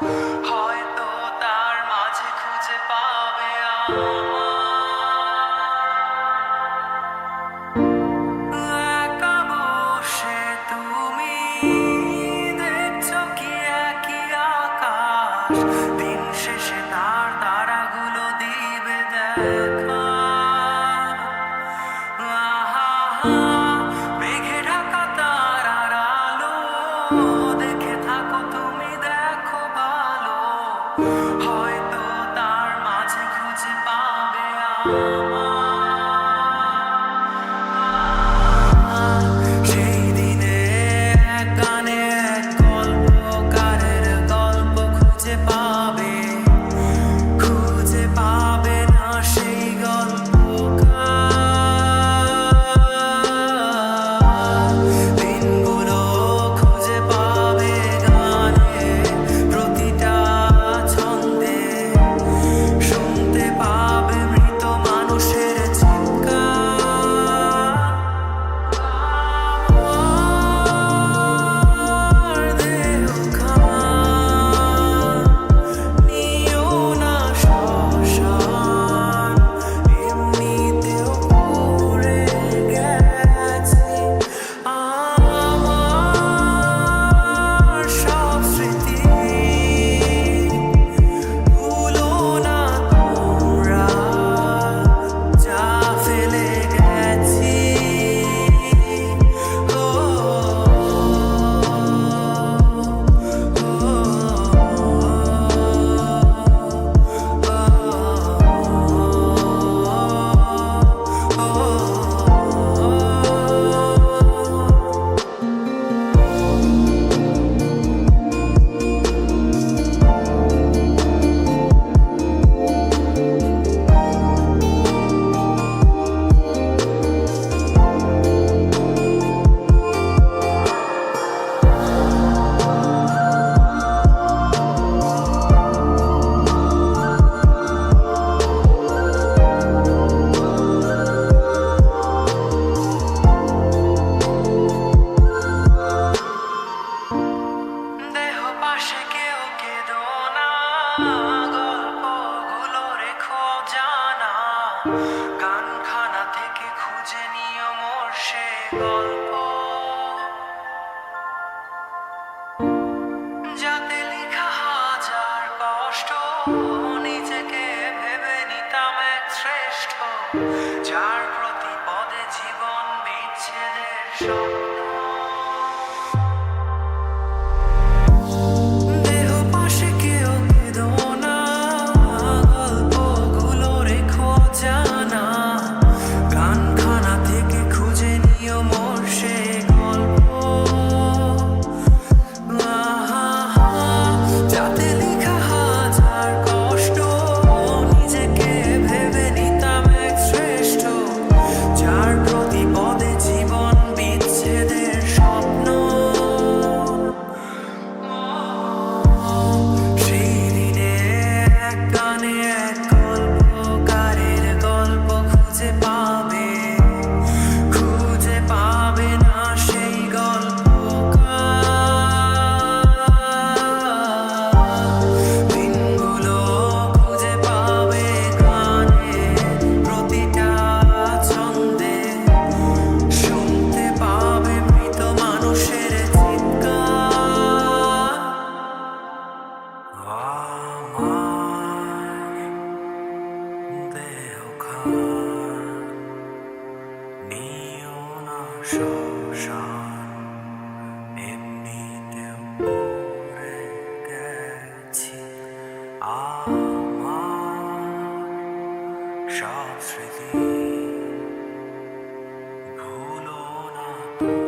Woo! হয়তো তার মাঝে খুঁজে পাবে আমার। শ্মশান এমনিতে মরে গেছি। আমার সব স্মৃতি ভুলো না তুমি